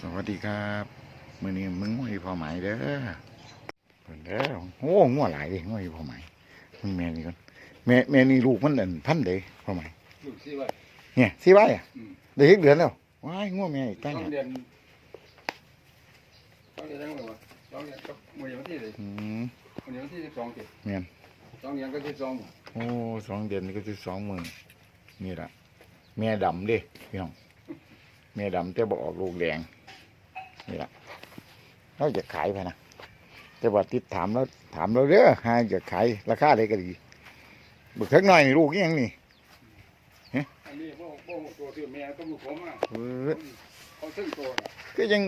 สวัสดีครับมื้อนี้มึงง่วยพอไหมเด้อเพิ่นเด้อโอ้งัวหลายเด้ง่วยพอไหมมึงแม่นี่ก่อนแม่แม่นี่ลูกมันอันพันเด้พอไหมลูกสิว่าเนี่ยสิไว้อะอืมได้เฮ็ดเดือนแล้วว้ายงัวแม่อีกตั้งต้องอะเรียนต้องเรียนยังไงวะต้องเรียนกับมือวันที่เลยอืมมือวันที่สิบสองสิแม่นต้องเรียนก็สิบสองหมู่โอ้สองเดือนนี่ก็สิสองหมื่นนี่ล่ะแม่ดำเด้พี่น้องแม่ดำแต่บ่ออกลูกแดง นี่ล่ะเราจะขายไปนะแต่ว่าติดถามแล้วถามเราเด้อหาจะขายราคาได้ก็ดีบึกเล็กน้อยนี่ลูกอีหยังนี่อันนี้พวกพวกตัวที่แม่ต้องลูกผมอะเออเขาซึ่งตัวน่ะคือยัง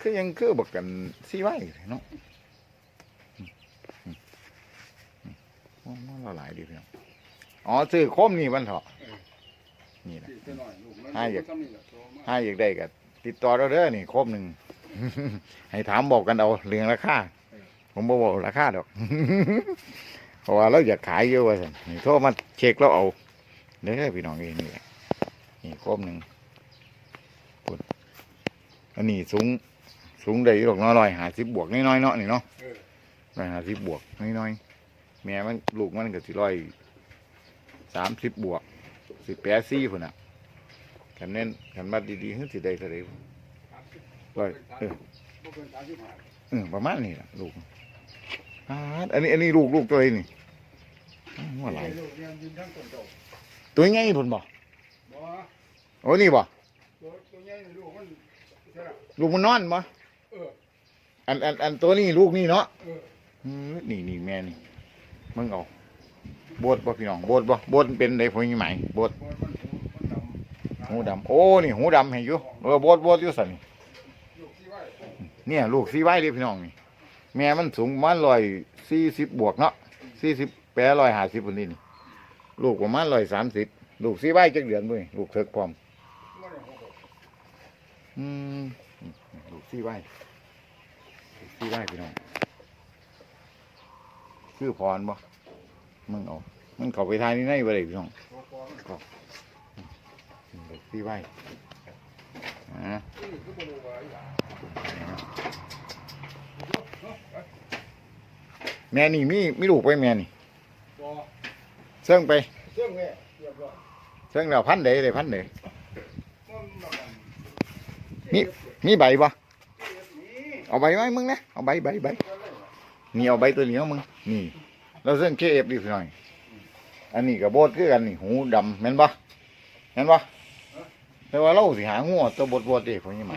คือยังคือบอกกันซีไว้เนาะอืมอืมอืมว่าว่าละหลายดีพี่น้องอ๋อซื้อโคมนี่มันเถอะนี่แหละที่ตัวน้อยลูกมันให้อยากทำนี่แหละตัวมากถ้าอยากได้ก็ ติดต่อเราเด้อนี่โคมหนึ่ง ให้ถามบอกกันเอาเรื่องราคาผมบ่บอกราคาดอก เพราะว่าเราอยากขายเยอะว่าสันนี่โทรมาเช็คเราเอาเด้อพี่น้องเองนี่หนี่โคมหนึ่งปุ่นอันนี้สูงสูงได้ดอกน้อยๆหาสิบบวกน้อยๆเนาะนี่เนาะร้อยหาสิบบวกน้อยๆแม่มันลูกมันก็สิร้อยสามสิบบวกสิแปดสี่พุ่นอะ คันเน้นคันมาดีๆขึ้นสิได้เท่าไหร่สามสิบร้อยเออเออประมาณนี้ล่ะลูกอันนี้ อันนี้ลูกลูกตัวเองนี่อ้ว่าหลายลูกเรียนยืนทั้งต้นโตตัวใหญ่พุ่นบ่โอ้นี่บ่ลูกมันนอนบ่อันอันอันตัวนี้ลูกนี่เนาะนี่นี่แม่นี่มึงเอาบดบ่พี่น้องบดบ่บดเป็นไดพวกนี้ไหมโบด หูมันดำโอ้นี่หูดำให้อยู่เออบดบดอยู่สันนี่เนี่ย ลูกซีไว้เด้พี่น้องนี่แม่มันสูงมาณร้อยสี่สิบบวกเนาะสี่สิบแปดร้อยหาสิบคนนี้นี่ลูกประมาณร้อยสามสิบลูกซีไว้จักเดือนด้วยลูกเถิกพร้อมบ่ได้หกหกอืมลูกซีไว้ซีไว้พี่น้องคือพรบ่มึงเอามันเข้าไปทายนี่ในบ่ได้พี่น้อง ตัวกองลูกซีไว้อ่านี่คือบ่รู้ว่ายแม่นี่มีมีลูกไปแม่นี่เสื่องไปเรื่องแม่เรียบร้อยเสื่องแล้วพันเดเลยพันเดมันบ่กันมีมีใบบ่นี่เอาใบไหมมึงนะเอาใบใบใบนี่เอาใบตัวนี้เอามึงนี่เราเสื่องเคเอฟดิหน่อยอันนี้กับโบดคือกันนี่หูดำแม่นบ่แม่นบ่ แต่ว่าเราสิหางูตัวบดบดเด้พวกนี้ไหม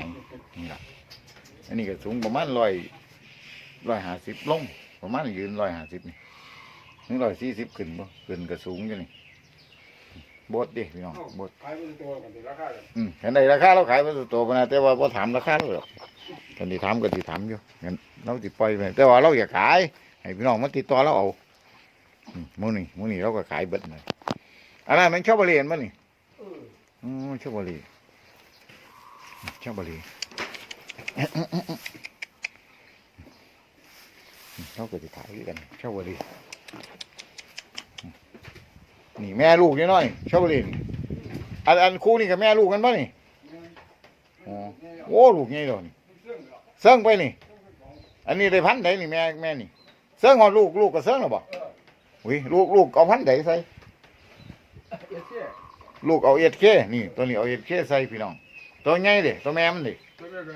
นี่ล่ะอันนี้ก็สูงประมาณร้อยร้อยห้าสิบลงประมาณยืนร้อยห้าสิบนี่ถึงร้อยสี่สิบขึ้นบ่ขึ้นก็สูงอยู่นี่บดเด้พี่น้องเอ้าบดขายเป็นตัวกันสิราคาเลยอืมเห็นได้ราคาเราขายวัตถุโตมานะแต่ว่าพอถามราคาเราหรอกกันที่ถามก็ที่ถามอยู่งั้นเราติปล่อยไปแต่ว่าเราอยากขายให้พี่น้องมาติดต่อเราเอาอืมหมูนี่หมูนี่เราก็ขายเบิดเลยอันนั้นมันชอบบริเวณมั้นี่เอออืมชอบบริชอบบริเราก็จะขายด้วยกันชอบบรินี่แม่ลูกนิดหน่อยชอบบริอันอันคู่นี่กับแม่ลูกกันป่ะนี่อ๋อโอ้ลูกใหญ่เลยนี่เซิงไปนี่ อันนี้ได้พันธุ์ใดนี่แม่แม่นี่เซิงหอลูกลูกก็เซิงหรอบ่อุ้ยลูกลูกเอาพันธุ์ใดใส่ ลูกเอาเอ็ดเคนี่ ตัวนี้เอาเอ็ดเคใส่พี่น้อง ตัวใหญ่เด้ตัวแม่มันเด้ตัวแม่ก็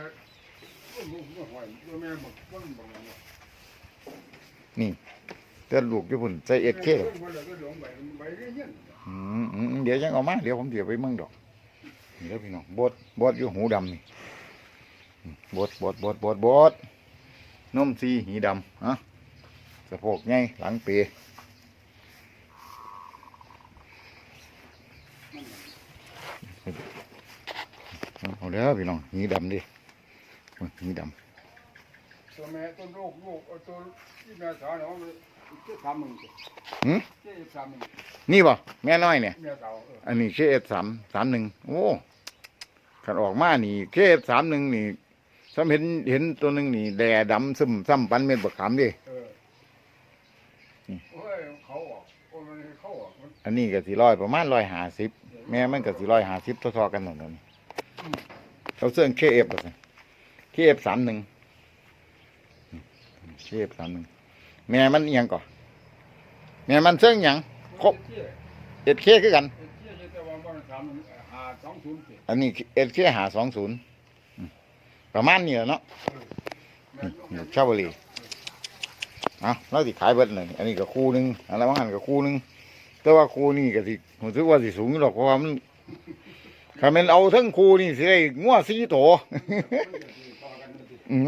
มันมันหอยตัวแม่มันมันบ่งนี่แต่ลูกญี่ปุ่นใส่เอ็ดเคหลงไปไปเรื่อยอืมอืมเดี๋ยวยังเอามา เดี๋ยวผมเดี๋ยวไปเมืองดอกนี่แล้วพี่น้องบดบดอยู่หูดำนี่บดบดบดบดบดนมซีหีดำฮะสะโพกใหญ่หลังเปย เอาเด้อพี่น้องหีดำดิหีดตัวแม่ตัวลูกลูกตัวที่แม่สาวเนาะเจ็ดสามหมื่นเจ็ดสามหมื่นำนี่บ่แม่น้อยเนี่ย แม่สาวเอออันนี้เคเอสสามสามหนึ่งโอ้ขันออกมานี่เคเอสสามหนึ่งนี่ซ้ำเห็นเห็นตัวหนึ่งนี่แดดำซึมซ้ำปันเม็ดบักขามดิเออโอ้ยเขาออกโอ้ยมันเขาออกมันอันนี้ก็สี่ร้อยประมาณร้อยห้าสิบแม่มันก็สี่ร้อยห้าสิบทอๆกันหมดเลยนี่ เขาเสื่องเคเอฟแบบนี้เเคฟสามหนึ่งเคฟสามหนึ่งแม่มันอิหยังก่อนแม่มันเสื่องหยังครบเอ็ดเคคือกันเที่ยแต่ว่าบ้านกัน อันนี้เอ็ดเคหาสองศูนย์ประมาณนี้แหละเนาะแม่นบ่แม่นชาวบุรีเอาเราสิขายเบิดหนึ่งอันนี้ก็คู่หนึ่งอันนั้นว่าหันก็คู่หนึ่งแต่ว่าคู่นี่ก็สิผมคิดว่าสิสูงหรอกเพราะว่ามัน ถ้ามันเอาทั้งคูนี่สิได้งัวสีโต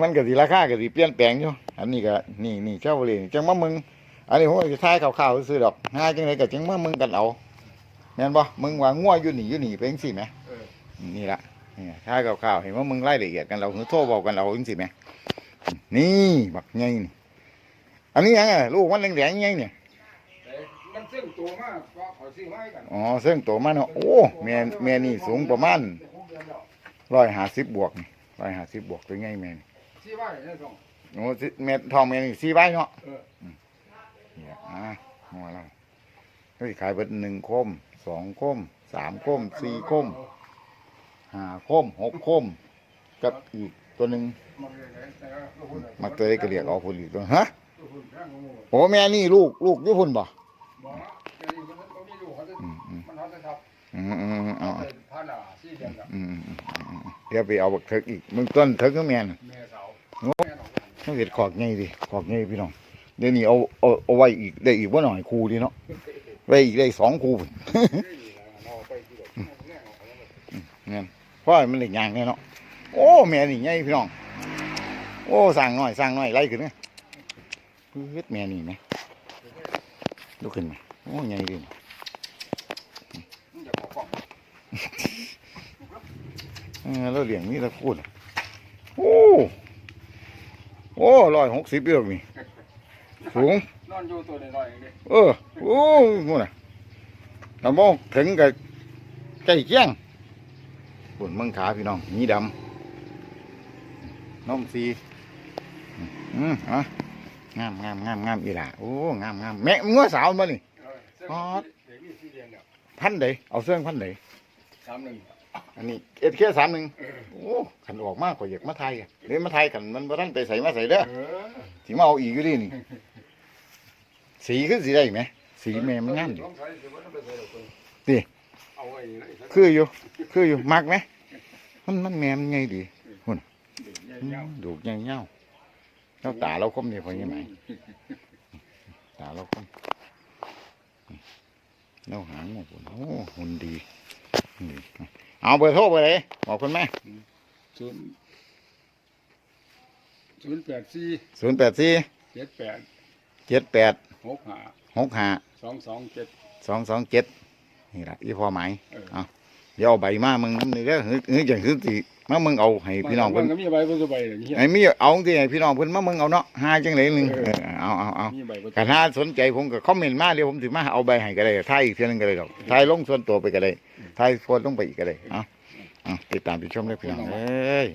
มันก็สิราคาก็สิเปลี่ยนแปลงอยู่อันนี้ก็นี่นี่ชาวบุรีจังมามึง อันนี้ผมก็สิทายข่าวๆซื้อดอกหาจังไดก็จังมามึงกันเอาแม่นบ่มึงว่างัวอยู่นี่อยู่นี่เป็นจังซี่แหมนี่ละนี่ทายข่าวๆเห็นว่ามึงรายละเอียดกันเราคือโทรบอกกันเอาจังซี่แหมนี่บักใหญ่นี่อันนี้ยังไงลูกมันแดงๆใหญ่เนี่ย มันซึ่งตัวมากก็ขอซื้อมาให้กันอ๋อเส้นโตมันเนาะโอ้แม่แม่นี่สูงประมาณแต่หกเดือนแล้ว150บวกนี่150บวกตัวใหญ่แม่นี่ซื้อไว้ในสองโอ้สิแม่ทองแม่นี่4ใบเนาะเออเนี่ยอะหัวเราเฮ้ยขายเบิดหนึ่งคมสองคมสามคมสี่คมห้าคมหกคมกับอีกตัวหนึ่งมันเลยไหนแต่ว่าตัวหุ่นมักตัวได้ก็เรียกเอาพุ่นอีกตัวฮะตัวหุ่นแพงกว่าหมู่โอ้แม่นี่ลูกลูกญี่ปุ่นบ่ บอกนะแต่นี่มันมันมีลูกเขาจะอืมอืมมันเขาจะทับอืมอืมอืมเอาเขาจะผ่านอะสี่เดือนแล้วอืมอืมอืมอืมเดี๋ยวไปเอาบักเถิกอีกมึงต้นเถิกก็แม่นแม่สาวโอ้แม่น้องต้องเห็ดขอกไงดิขอกไงพี่น้องเดี๋ยวนี้เอาเอาเอาไว้อีกได้อีกว่าหน่อยครูดีเนาะไว้อีกได้สองครูพุ่นเอาไปที่ดอกแม่เอาไปแล้วเงี้ยเพราะมันเหล็กยางเนี่ยเนาะโอ้แม่นี่ไงพี่น้องโอ้สร้างน้อยสร้างน้อยไล่ขึ้นเนี่ยเฮ็ดแม่นี่ไหม ลุกขึ้นไหมโอ้ใหญ่ดิมันจะขอกล่องเออเราเลี้ยงนี่เราพูดโอ้โอ้ร้อยหกสิบเอือกนี่สูงนอนอยู่ตัวน้อยๆอย่างนี้เออโอ้งูน่ะลำโพงถึงกับใกล้เคียงปุ่นเมืองขาพี่น้องหนีดำน้องสีอืมอะ งามงามงามงามอีหล่ะโอ้งามงามแม่งัวสาวมานี่เออเสื้ออ๋อเด็กนี่สี่เดือนแล้วพันใดเอาเสื้อพันใดสามหนึ่งอันนี้เอ็ดแค่สามหนึ่งโอ้ขันออกมากกว่าอยากมาไทยอะเดี๋ยวมาไทยขันมันบ่ทันไปใส่มาใส่เด้อเออสิมาเอาอีกอยู่ดินี่ สีคือสีได้ไหมสีแม่มันงามดิลองใช้สิว่าต้องไปใส่ดอกเพิ่นนี่เอาไว้ไหนสักคืออยู่ คืออยู่มักไหมมันมันแม่มันไงดีเด็กอืยาวมดูกยังเงา แล้วตาเราคมนี่พอยังไงตาเราคมเราหางหมดโอ้หุ่นดีนี่เอาเบอร์โทรไปเลยบอกคุณแม่ศูนย์ศูนย์แปดสี่ศูนย์แปดสี่เจ็ดแปดเจ็ดแปดหกห้าหกห้าสองสองเจ็ดสองสองเจ็ดนี่แหละอีพอไหมายเออเอาเดี๋ยวเอาใบมามึงน้ำนี่เด้อเฮ้ยเฮ้ยจังคือสิ มามึงเอาให้พี่น้องมัเพิ่นก็มีใบเพิ่นก็ใบอย่างเงี้ยไอ้มีเอาที่ให้พี่น้องเพิ่นมามึงเอาเนาะหาจังเลยหนึงเออเออเอาเอาเอามีใบเพิ่นกันถ้าสนใจผมก็คอมเมนต์มาเดี๋ยวผมสิมาเอาใบให้ก็ได้ถ่ายอีกเท่านึงก็ได้ดอกถ่ายลงส่วนตัวไปก็ได้ถ่ายโพสต์ลงไปอีกก็ได้เอาเอาติดตามติดชมเลยพี่น้องเอ้ย